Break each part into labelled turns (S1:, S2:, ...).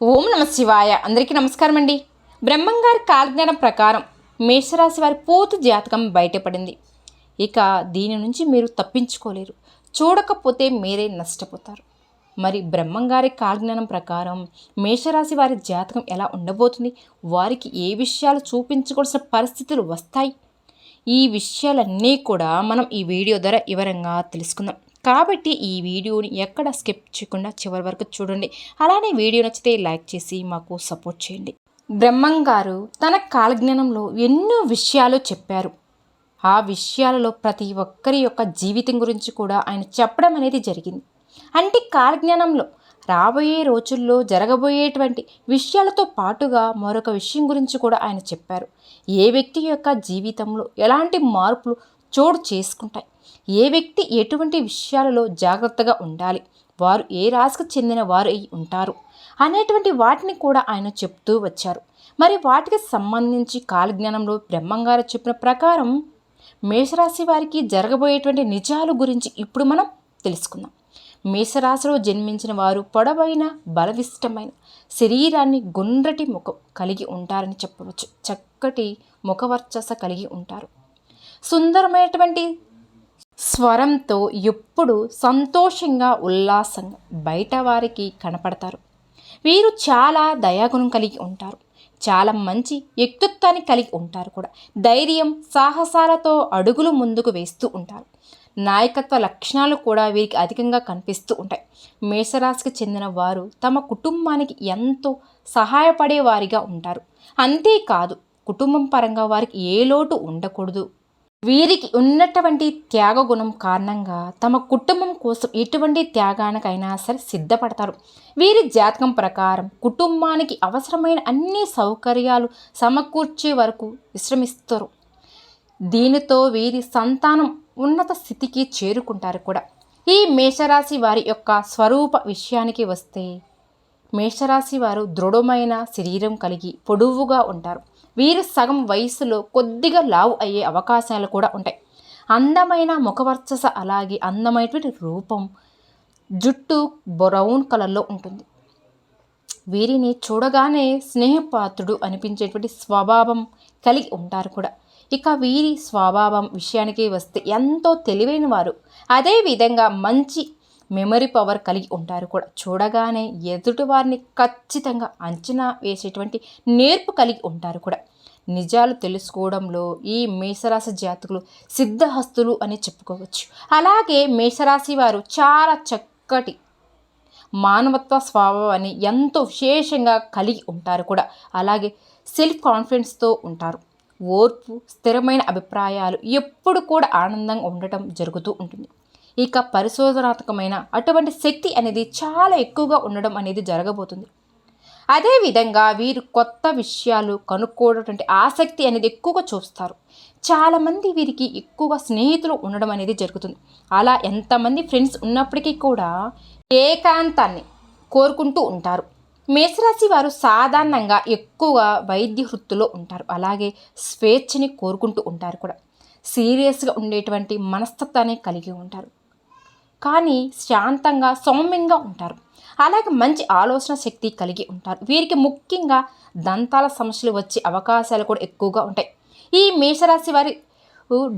S1: ఓం నమ శివాయ. అందరికీ నమస్కారం అండి బ్రహ్మంగారి కాలజ్ఞానం ప్రకారం మేషరాశి వారి పూర్తి జాతకం బయటపడింది. ఇక దీని నుంచి మీరు తప్పించుకోలేరు. చూడకపోతే మీరే నష్టపోతారు. మరి బ్రహ్మంగారి కాలజ్ఞానం ప్రకారం మేషరాశి వారి జాతకం ఎలా ఉండబోతుంది? వారికి ఏ విషయాలు చూపించుకోవాల్సిన పరిస్థితులు వస్తాయి? ఈ విషయాలన్నీ కూడా మనం ఈ వీడియో ద్వారా వివరంగా తెలుసుకుందాం. కాబట్టి ఈ వీడియోని ఎక్కడ స్కిప్ చేయకుండా చివరి వరకు చూడండి. అలానే వీడియో నచ్చితే లైక్ చేసి మాకు సపోర్ట్ చేయండి. బ్రహ్మం గారు తన కాలజ్ఞానంలో ఎన్నో విషయాలు చెప్పారు. ఆ విషయాలలో ప్రతి ఒక్కరి యొక్క జీవితం గురించి కూడా ఆయన చెప్పడం అనేది జరిగింది. అంటే కాలజ్ఞానంలో రాబోయే రోజుల్లో జరగబోయేటువంటి విషయాలతో పాటుగా మరొక విషయం గురించి కూడా ఆయన చెప్పారు. ఏ వ్యక్తి యొక్క జీవితంలో ఎలాంటి మార్పులు చోటు చేసుకుంటాయి. ఏ వ్యక్తి ఎటువంటి విషయాలలో జాగ్రత్తగా ఉండాలి? వారు ఏ రాశికి చెందిన వారు అయి ఉంటారు? అనేటువంటి వాటిని కూడా ఆయన చెప్తూ వచ్చారు. మరి వాటికి సంబంధించి కాలజ్ఞానంలో బ్రహ్మంగారు చెప్పిన ప్రకారం మేషరాశి వారికి జరగబోయేటువంటి నిజాలు గురించి ఇప్పుడు మనం తెలుసుకుందాం. మేషరాశిలో జన్మించిన వారు పొడవైన బలవిష్టమైన శరీరాన్ని గుండ్రటి ముఖం కలిగి ఉంటారని చెప్పవచ్చు. చక్కటి ముఖవర్చస కలిగి ఉంటారు. సుందరమైనటువంటి స్వరంతో ఎప్పుడు సంతోషంగా ఉల్లాసంగా బయట వారికి కనపడతారు. వీరు చాలా దయాగుణం కలిగి ఉంటారు. చాలా మంచి వ్యక్తిత్వాన్ని కలిగి ఉంటారు కూడా. ధైర్యం సాహసాలతో అడుగులు ముందుకు వేస్తూ ఉంటారు. నాయకత్వ లక్షణాలు కూడా వీరికి అధికంగా కనిపిస్తూ ఉంటాయి. మేషరాశికి చెందిన వారు తమ కుటుంబానికి ఎంతో సహాయపడేవారిగా ఉంటారు. అంతేకాదు కుటుంబం పరంగా వారికి ఏ లోటు ఉండకూడదు. వీరికి ఉన్నటువంటి త్యాగ గుణం కారణంగా తమ కుటుంబం కోసం ఎటువంటి త్యాగానికైనా సరే సిద్ధపడతారు. వీరి జాతకం ప్రకారం కుటుంబానికి అవసరమైన అన్ని సౌకర్యాలు సమకూర్చే వరకు విశ్రమిస్తారు. దీనితో వీరి సంతానం ఉన్నత స్థితికి చేరుకుంటారు కూడా. ఈ మేషరాశి వారి యొక్క స్వరూప విషయానికి వస్తే మేషరాశి వారు దృఢమైన శరీరం కలిగి పొడవుగా ఉంటారు. వీరు సగం వయసులో కొద్దిగా లావు అయ్యే అవకాశాలు కూడా ఉంటాయి. అందమైన ముఖవర్చస అలాగే అందమైనటువంటి రూపం జుట్టు బ్రౌన్ కలర్లో ఉంటుంది. వీరిని చూడగానే స్నేహపాత్రుడు అనిపించేటువంటి స్వభావం కలిగి ఉంటారు కూడా. ఇక వీరి స్వభావం విషయానికి వస్తే ఎంతో తెలివైన వారు. అదేవిధంగా మంచి మెమరీ పవర్ కలిగి ఉంటారు కూడా. చూడగానే ఎదుటి వారిని ఖచ్చితంగా అంచనా వేసేటువంటి నేర్పు కలిగి ఉంటారు కూడా. నిజాలు తెలుసుకోవడంలో ఈ మేషరాశి జాతకులు సిద్ధహస్తులు అని చెప్పుకోవచ్చు. అలాగే మేషరాశి వారు చాలా చక్కటి మానవత్వ స్వభావాన్ని ఎంతో విశేషంగా కలిగి ఉంటారు కూడా. అలాగే సెల్ఫ్ కాన్ఫిడెన్స్తో ఉంటారు. ఓర్పు స్థిరమైన అభిప్రాయాలు ఎప్పుడు కూడా ఆనందంగా ఉండటం జరుగుతూ ఉంటుంది. ఇక పరిశోధనాత్మకమైన అటువంటి శక్తి అనేది చాలా ఎక్కువగా ఉండడం అనేది జరగబోతుంది. అదేవిధంగా వీరు కొత్త విషయాలు కనుక్కోవటువంటి ఆసక్తి అనేది ఎక్కువగా చూస్తారు. చాలామంది వీరికి ఎక్కువగా స్నేహితులు ఉండడం అనేది జరుగుతుంది. అలా ఎంతమంది ఫ్రెండ్స్ ఉన్నప్పటికీ కూడా ఏకాంతాన్ని కోరుకుంటూ ఉంటారు. మేషరాశి వారు సాధారణంగా ఎక్కువగా వైద్య వృత్తిలో ఉంటారు. అలాగే స్వేచ్ఛని కోరుకుంటూ ఉంటారు కూడా. సీరియస్గా ఉండేటువంటి మనస్తత్వాన్ని కలిగి ఉంటారు. కానీ శాంతంగా సౌమ్యంగా ఉంటారు. అలాగే మంచి ఆలోచన శక్తి కలిగి ఉంటారు. వీరికి ముఖ్యంగా దంతాల సమస్యలు వచ్చే అవకాశాలు కూడా ఎక్కువగా ఉంటాయి. ఈ మేషరాశి వారి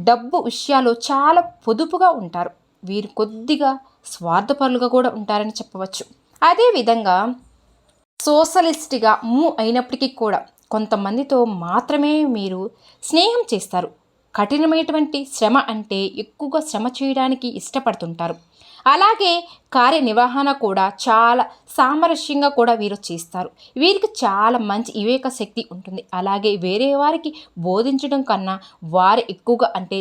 S1: డబ్బు విషయాలు చాలా పొదుపుగా ఉంటారు. వీరు కొద్దిగా స్వార్థపరులుగా కూడా ఉంటారని చెప్పవచ్చు. అదేవిధంగా సోషలిస్ట్గా మూవ్ అయినప్పటికీ కూడా కొంతమందితో మాత్రమే మీరు స్నేహం చేస్తారు. కఠినమైనటువంటి శ్రమ అంటే ఎక్కువగా శ్రమ చేయడానికి ఇష్టపడుతుంటారు. అలాగే కార్యనిర్వహణ కూడా చాలా సామరస్యంగా కూడా వీరు చేస్తారు. వీరికి చాలా మంచి వివేక శక్తి ఉంటుంది. అలాగే వేరే వారికి బోధించడం కన్నా వారు ఎక్కువగా అంటే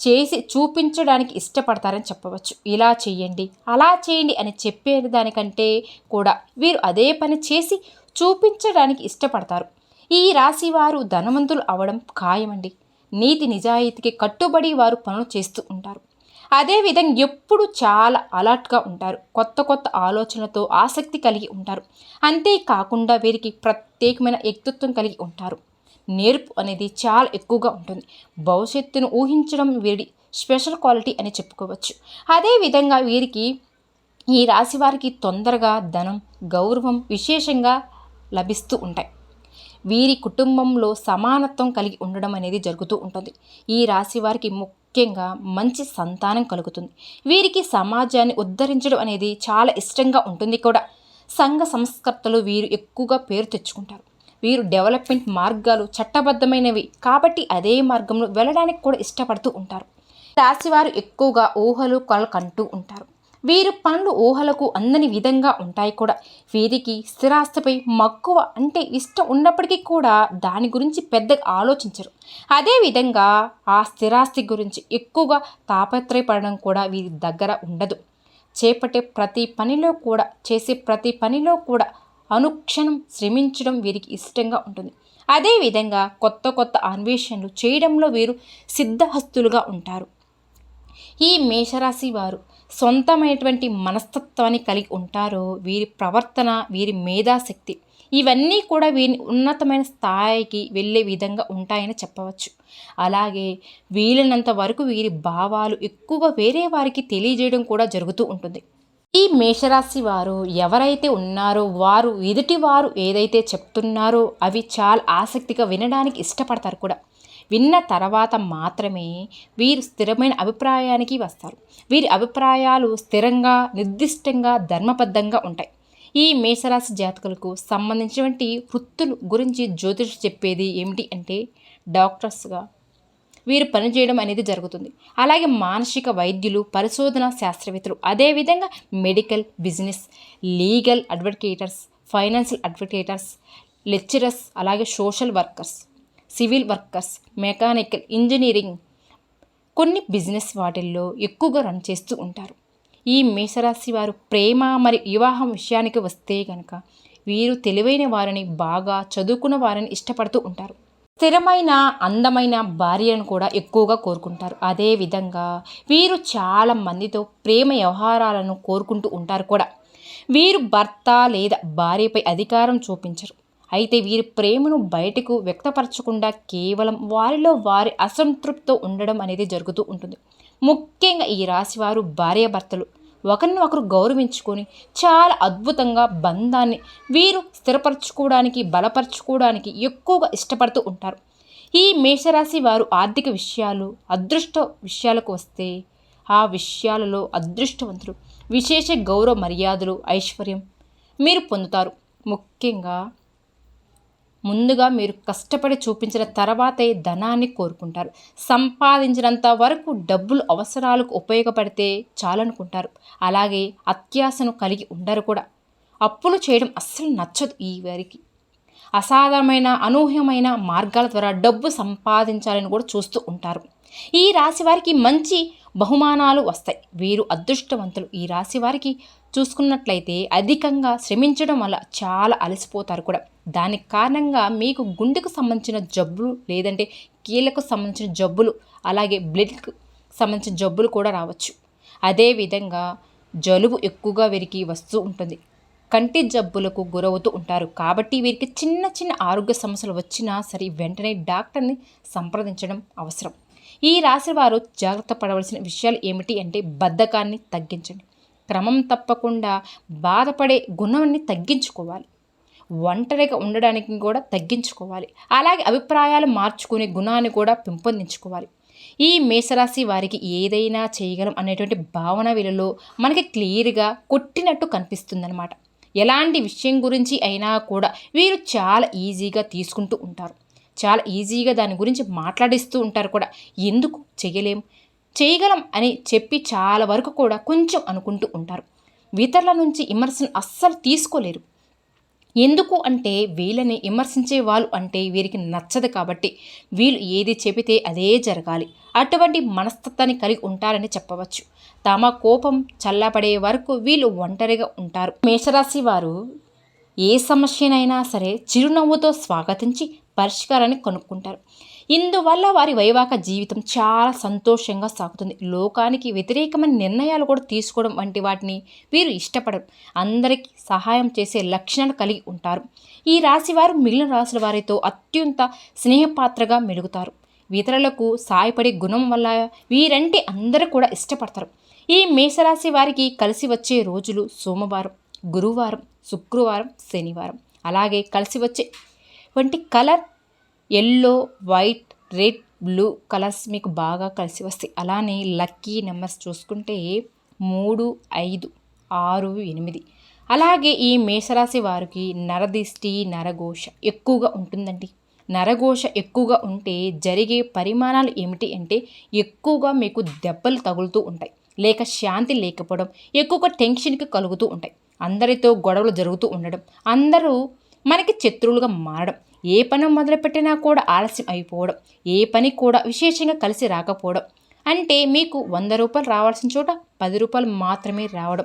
S1: చేసి చూపించడానికి ఇష్టపడతారని చెప్పవచ్చు. ఇలా చేయండి అలా చేయండి అని చెప్పే దానికంటే కూడా వీరు అదే పని చేసి చూపించడానికి ఇష్టపడతారు. ఈ రాశి వారు ధనవంతులు అవడం ఖాయమండి. నీతి నిజాయితీకి కట్టుబడి వారు పనులు చేస్తూ ఉంటారు. అదేవిధంగా ఎప్పుడు చాలా అలర్ట్గా ఉంటారు. కొత్త కొత్త ఆలోచనలతో ఆసక్తి కలిగి ఉంటారు. అంతేకాకుండా వీరికి ప్రత్యేకమైన వ్యక్తిత్వం కలిగి ఉంటారు. నేర్పు అనేది చాలా ఎక్కువగా ఉంటుంది. భవిష్యత్తును ఊహించడం వీరి స్పెషల్ క్వాలిటీ అని చెప్పుకోవచ్చు. అదేవిధంగా వీరికి ఈ రాశి వారికి తొందరగా ధనం గౌరవం విశేషంగా లభిస్తూ ఉంటాయి. వీరి కుటుంబంలో సమానత్వం కలిగి ఉండడం అనేది జరుగుతూ ఉంటుంది. ఈ రాశి వారికి ముఖ్యంగా మంచి సంతానం కలుగుతుంది. వీరికి సమాజాన్ని ఉద్ధరించడం అనేది చాలా ఇష్టంగా ఉంటుంది కూడా. సంఘ సంస్కర్తలు వీరు ఎక్కువగా పేరు తెచ్చుకుంటారు. వీరు డెవలప్మెంట్ మార్గాలు చట్టబద్ధమైనవి కాబట్టి అదే మార్గంలో వెళ్ళడానికి కూడా ఇష్టపడుతూ ఉంటారు. రాశివారు ఎక్కువగా ఊహలు కొలకంటూ ఉంటారు. వీరు పనులు ఊహలకు అందని విధంగా ఉంటాయి కూడా. వీరికి స్థిరాస్తిపై మక్కువ అంటే ఇష్టం ఉన్నప్పటికీ కూడా దాని గురించి పెద్దగా ఆలోచించరు. అదేవిధంగా ఆ స్థిరాస్తి గురించి ఎక్కువగా తాపత్రయపడడం కూడా వీరి దగ్గర ఉండదు. చేపట్టే ప్రతి పనిలో కూడా చేసే ప్రతి పనిలో కూడా అనుక్షణం శ్రమించడం వీరికి ఇష్టంగా ఉంటుంది. అదేవిధంగా కొత్త కొత్త అన్వేషణలు చేయడంలో వీరు సిద్ధహస్తులుగా ఉంటారు. ఈ మేషరాశి వారు సొంతమైనటువంటి మనస్తత్వాన్ని కలిగి ఉంటారో వీరి ప్రవర్తన వీరి మేధాశక్తి ఇవన్నీ కూడా వీరిని ఉన్నతమైన స్థాయికి వెళ్ళే విధంగా ఉంటాయని చెప్పవచ్చు. అలాగే వీలైనంత వరకు వీరి భావాలు ఎక్కువ వేరే వారికి తెలియజేయడం కూడా జరుగుతూ ఉంటుంది. ఈ మేషరాశి వారు ఎవరైతే ఉన్నారో వారు ఎదుటి వారు ఏదైతే చెప్తున్నారో అవి చాలా ఆసక్తిగా వినడానికి ఇష్టపడతారు కూడా. విన్న తర్వాత మాత్రమే వీరు స్థిరమైన అభిప్రాయానికి వస్తారు. వీరి అభిప్రాయాలు స్థిరంగా నిర్దిష్టంగా ధర్మబద్ధంగా ఉంటాయి. ఈ మేషరాశి జాతకులకు సంబంధించినటువంటి వృత్తులు గురించి జ్యోతిష్ చెప్పేది ఏమిటి అంటే డాక్టర్స్గా వీరు పనిచేయడం అనేది జరుగుతుంది. అలాగే మానసిక వైద్యులు పరిశోధన శాస్త్రవేత్తలు అదేవిధంగా medical business legal advocators financial advocators lecturers అలాగే social workers. Civil workers mechanical engineering కొన్ని బిజినెస్ వాటిల్లో ఎక్కువగా రన్ చేస్తూ ఉంటారు. ఈ మేషరాశి వారు ప్రేమ మరియు వివాహం విషయానికి వస్తే కనుక వీరు తెలివైన వారిని బాగా చదువుకున్న వారిని ఇష్టపడుతూ ఉంటారు. స్థిరమైన అందమైన భార్యను కూడా ఎక్కువగా కోరుకుంటారు. అదేవిధంగా వీరు చాలా మందితో ప్రేమ వ్యవహారాలను కోరుకుంటూ ఉంటారు కూడా. వీరు భర్త లేదా భార్యపై అధికారం చూపించరు. అయితే వీరి ప్రేమను బయటకు వ్యక్తపరచకుండా కేవలం వారిలో వారి అసంతృప్తితో ఉండడం అనేది జరుగుతూ ఉంటుంది. ముఖ్యంగా ఈ రాశివారు భార్యాభర్తలు. ఒకరిని ఒకరు గౌరవించుకొని చాలా అద్భుతంగా బంధాన్ని వీరు స్థిరపరచుకోవడానికి బలపరచుకోవడానికి ఎక్కువగా ఇష్టపడుతూ ఉంటారు. ఈ మేషరాశి వారు ఆర్థిక విషయాలు అదృష్ట విషయాలకు వస్తే ఆ విషయాలలో అదృష్టవంతులు. విశేష గౌరవ మర్యాదలు ఐశ్వర్యం మీరు పొందుతారు. ముఖ్యంగా ముందుగా మీరు కష్టపడి చూపించిన తర్వాతే ధనాన్ని కోరుకుంటారు. సంపాదించినంత వరకు డబ్బులు అవసరాలకు ఉపయోగపడితే చాలనుకుంటారు. అలాగే అత్యాశను కలిగి ఉండరు కూడా. అప్పులు చేయడం అస్సలు నచ్చదు ఈ వారికి. అసాధారణమైన అనూహ్యమైన మార్గాల ద్వారా డబ్బు సంపాదించాలని కూడా చూస్తూ ఉంటారు. ఈ రాశి వారికి మంచి బహుమానాలు వస్తాయి. వీరు అదృష్టవంతులు. ఈ రాశి వారికి చూసుకున్నట్లయితే అధికంగా శ్రమించడం వల్ల చాలా అలసిపోతారు కూడా. దానికి కారణంగా మీకు గుండెకు సంబంధించిన జబ్బులు లేదంటే కీళ్ళకు సంబంధించిన జబ్బులు అలాగే బ్లడ్కు సంబంధించిన జబ్బులు కూడా రావచ్చు. అదేవిధంగా జలుబు ఎక్కువగా వీరికి వస్తూ ఉంటుంది. కంటి జబ్బులకు గురవుతూ ఉంటారు. కాబట్టి వీరికి చిన్న చిన్న ఆరోగ్య సమస్యలు వచ్చినా సరే వెంటనే డాక్టర్ని సంప్రదించడం అవసరం. ఈ రాశి వారు జాగ్రత్త పడవలసిన విషయాలు ఏమిటి అంటే బద్ధకాన్ని తగ్గించండి. క్రమం తప్పకుండా బాధపడే గుణాన్ని తగ్గించుకోవాలి. ఒంటరిగా ఉండడానికి కూడా తగ్గించుకోవాలి. అలాగే అభిప్రాయాలు మార్చుకునే గుణాన్ని కూడా పెంపొందించుకోవాలి. ఈ మేషరాశి వారికి ఏదైనా చేయగలం అనేటువంటి భావన వీళ్ళలో మనకి క్లియర్గా కొట్టినట్టు కనిపిస్తుందన్నమాట. ఎలాంటి విషయం గురించి అయినా కూడా వీరు చాలా ఈజీగా తీసుకుంటూ ఉంటారు. చాలా ఈజీగా దాని గురించి మాట్లాడిస్తూ ఉంటారు కూడా. ఎందుకు చేయలేం? చేయగలం అని చెప్పి చాలా వరకు కూడా కొంచెం అనుకుంటూ ఉంటారు. ఇతరుల నుంచి విమర్శను అస్సలు తీసుకోలేరు. ఎందుకు అంటే వీళ్ళని విమర్శించే వాళ్ళు అంటే వీరికి నచ్చదు కాబట్టి వీళ్ళు ఏది చెబితే అదే జరగాలి. అటువంటి మనస్తత్వాన్ని కలిగి ఉంటారని చెప్పవచ్చు. తమ కోపం చల్లబడే వరకు వీళ్ళు ఒంటరిగా ఉంటారు. మేషరాశి వారు ఏ సమస్యనైనా సరే చిరునవ్వుతో స్వాగతించి పరిష్కారాన్ని కనుక్కుంటారు. ఇందువల్ల వారి వైవాహిక జీవితం చాలా సంతోషంగా సాగుతుంది. లోకానికి వ్యతిరేకమైన నిర్ణయాలు కూడా తీసుకోవడం వంటి వాటిని వీరు ఇష్టపడరు. అందరికీ సహాయం చేసే లక్షణాలు కలిగి ఉంటారు. ఈ రాశి వారు మిగిలిన రాశుల వారితో అత్యంత స్నేహపాత్రగా మెలుగుతారు. ఇతరులకు సాయపడే గుణం వల్ల వీరంటే అందరూ కూడా ఇష్టపడతారు. ఈ మేషరాశి వారికి కలిసి వచ్చే రోజులు సోమవారం గురువారం శుక్రవారం శనివారం. అలాగే కలిసి వచ్చే వంటి colour yellow white red blue colours మీకు బాగా కలిసి వస్తాయి. అలానే లక్కీ నెంబర్స్ చూసుకుంటే మూడు ఐదు ఆరు ఎనిమిది. అలాగే ఈ మేషరాశి వారికి నరదిష్టి నరఘోష ఎక్కువగా ఉంటుందండి. నరఘోష ఎక్కువగా ఉంటే జరిగే పరిమాణాలు ఏమిటి అంటే ఎక్కువగా మీకు దెబ్బలు తగులుతూ ఉంటాయి. లేక శాంతి లేకపోవడం ఎక్కువగా టెన్షన్కి కలుగుతూ ఉంటాయి. అందరితో గొడవలు జరుగుతూ ఉండడం. అందరూ మనకి శత్రువులుగా మారడం. ఏ పని మొదలుపెట్టినా కూడా ఆలస్యం అయిపోవడం. ఏ పని కూడా విశేషంగా కలిసి రాకపోవడం. అంటే మీకు వంద రూపాయలు రావాల్సిన చోట పది రూపాయలు మాత్రమే రావడం.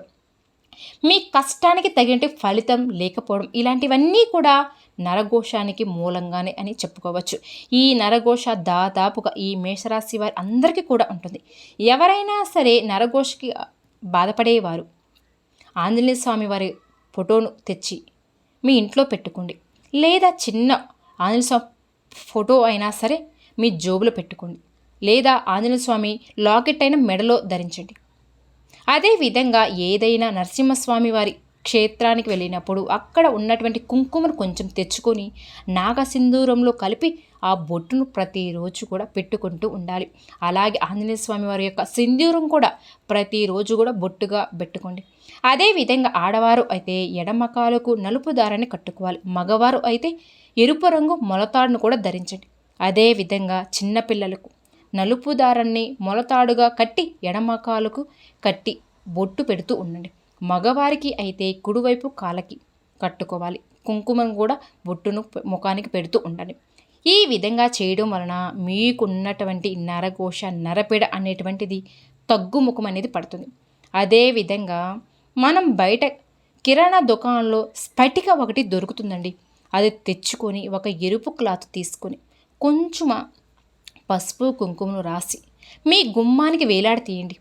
S1: మీ కష్టానికి తగినట్టు ఫలితం లేకపోవడం. ఇలాంటివన్నీ కూడా నరఘోషానికి మూలంగానే అని చెప్పుకోవచ్చు. ఈ నరఘోష దాదాపుగా ఈ మేషరాశి వారి అందరికీ కూడా ఉంటుంది. ఎవరైనా సరే నరఘోషకి బాధపడేవారు. ఆంజనేయ స్వామి వారి ఫోటోను తెచ్చి మీ ఇంట్లో పెట్టుకోండి. లేదా చిన్న ఆంజనేయస్వామి ఫోటో అయినా సరే మీ జోబులో పెట్టుకోండి. లేదా ఆంజనేయస్వామి లాకెట్ అయిన మెడలో ధరించండి. అదేవిధంగా ఏదైనా నరసింహస్వామి వారి క్షేత్రానికి వెళ్ళినప్పుడు అక్కడ ఉన్నటువంటి కుంకుమను కొంచెం తెచ్చుకొని నాగసింధూరంలో కలిపి ఆ బొట్టును ప్రతిరోజు కూడా పెట్టుకుంటూ ఉండాలి. అలాగే ఆంజనేయ స్వామి వారి యొక్క సింధూరం కూడా ప్రతిరోజు కూడా బొట్టుగా పెట్టుకోండి. అదేవిధంగా ఆడవారు అయితే ఎడమకాలకు నలుపు దారాన్ని కట్టుకోవాలి. మగవారు అయితే ఎరుపు రంగు మొలతాడును కూడా ధరించండి. అదేవిధంగా చిన్నపిల్లలకు నలుపు దారాన్ని మొలతాడుగా కట్టి ఎడమకాలకు కట్టి బొట్టు పెడుతూ ఉండండి. మగవారికి అయితే కుడివైపు కాలకి కట్టుకోవాలి. కుంకుమ కూడా బొట్టును ముఖానికి పెడుతూ ఉండండి. ఈ విధంగా చేయడం వలన మీకున్నటువంటి నరఘోష నరపిడ అనేటువంటిది తగ్గుముఖం అనేది పడుతుంది. అదేవిధంగా మనం బయట కిరాణా దుకాణంలో స్ఫటిక ఒకటి దొరుకుతుందండి. అది తెచ్చుకొని ఒక ఎరుపు క్లాత్ తీసుకొని కొంచెం పసుపు కుంకుమను రాసి మీ గుమ్మానికి వేలాడి తీయండి.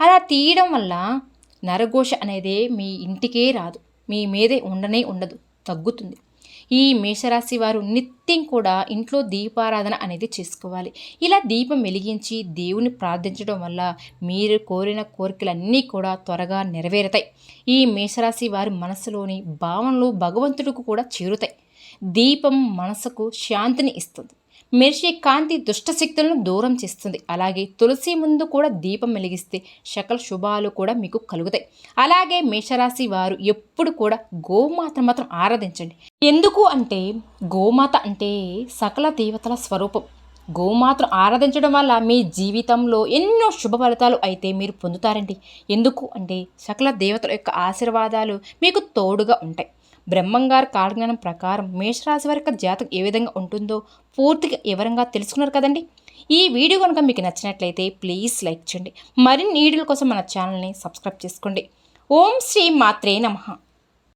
S1: అలా తీయడం వల్ల నరఘోష అనేది మీ ఇంటికే రాదు. మీ మీదే ఉండనే ఉండదు. తగ్గుతుంది. ఈ మేషరాశి వారు నిత్యం కూడా ఇంట్లో దీపారాధన అనేది చేసుకోవాలి. ఇలా దీపం వెలిగించి దేవుని ప్రార్థించడం వల్ల మీరు కోరిన కోరికలన్నీ కూడా త్వరగా నెరవేరుతాయి. ఈ మేషరాశి వారి మనసులోని భావనలు భగవంతుడికి కూడా చేరుతాయి. దీపం మనసుకు శాంతిని ఇస్తుంది. మెరిసే కాంతి దుష్టశక్తులను దూరం చేస్తుంది. అలాగే తులసి ముందు కూడా దీపం వెలిగిస్తే సకల శుభాలు కూడా మీకు కలుగుతాయి. అలాగే మేషరాశి వారు ఎప్పుడు కూడా గోమాత మాత్రం ఆరాధించండి. ఎందుకు అంటే గోమాత అంటే సకల దేవతల స్వరూపం. గోమాతను ఆరాధించడం వల్ల మీ జీవితంలో ఎన్నో శుభ ఫలితాలు అయితే మీరు పొందుతారండి. ఎందుకు అంటే సకల దేవతల యొక్క ఆశీర్వాదాలు మీకు తోడుగా ఉంటాయి. బ్రహ్మంగారు కాలజ్ఞానం ప్రకారం మేషరాశి వారి యొక్క జాతకం ఏ విధంగా ఉంటుందో పూర్తిగా వివరంగా తెలుసుకున్నారు కదండి. ఈ వీడియో కనుక మీకు నచ్చినట్లయితే ప్లీజ్ లైక్ చేయండి. మరిన్ని వీడియోల కోసం మన ఛానల్ని సబ్స్క్రైబ్ చేసుకోండి. ఓం శ్రీ మాత్రే నమః.